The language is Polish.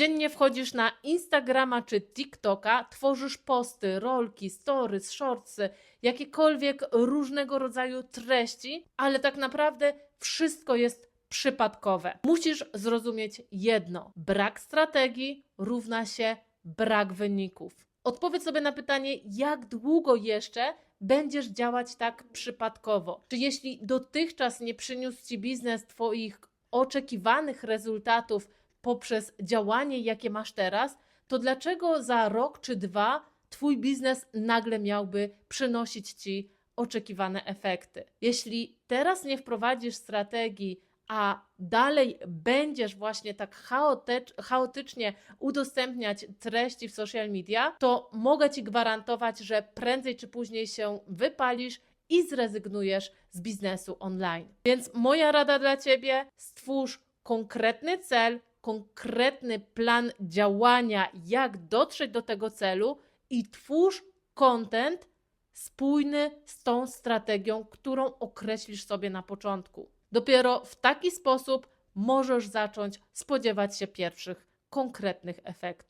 Codziennie wchodzisz na Instagrama czy TikToka, tworzysz posty, rolki, stories, shortsy, jakiekolwiek różnego rodzaju treści, ale tak naprawdę wszystko jest przypadkowe. Musisz zrozumieć jedno: brak strategii równa się brak wyników. Odpowiedz sobie na pytanie, jak długo jeszcze będziesz działać tak przypadkowo? Czy jeśli dotychczas nie przyniósł ci biznes Twoich oczekiwanych rezultatów poprzez działanie, jakie masz teraz, to dlaczego za rok czy dwa Twój biznes nagle miałby przynosić Ci oczekiwane efekty? Jeśli teraz nie wprowadzisz strategii, a dalej będziesz właśnie tak chaotycz, chaotycznie udostępniać treści w social media, to mogę Ci gwarantować, że prędzej czy później się wypalisz i zrezygnujesz z biznesu online. Więc moja rada dla Ciebie: stwórz konkretny cel, konkretny plan działania, jak dotrzeć do tego celu i twórz content spójny z tą strategią, którą określisz sobie na początku. Dopiero w taki sposób możesz zacząć spodziewać się pierwszych konkretnych efektów.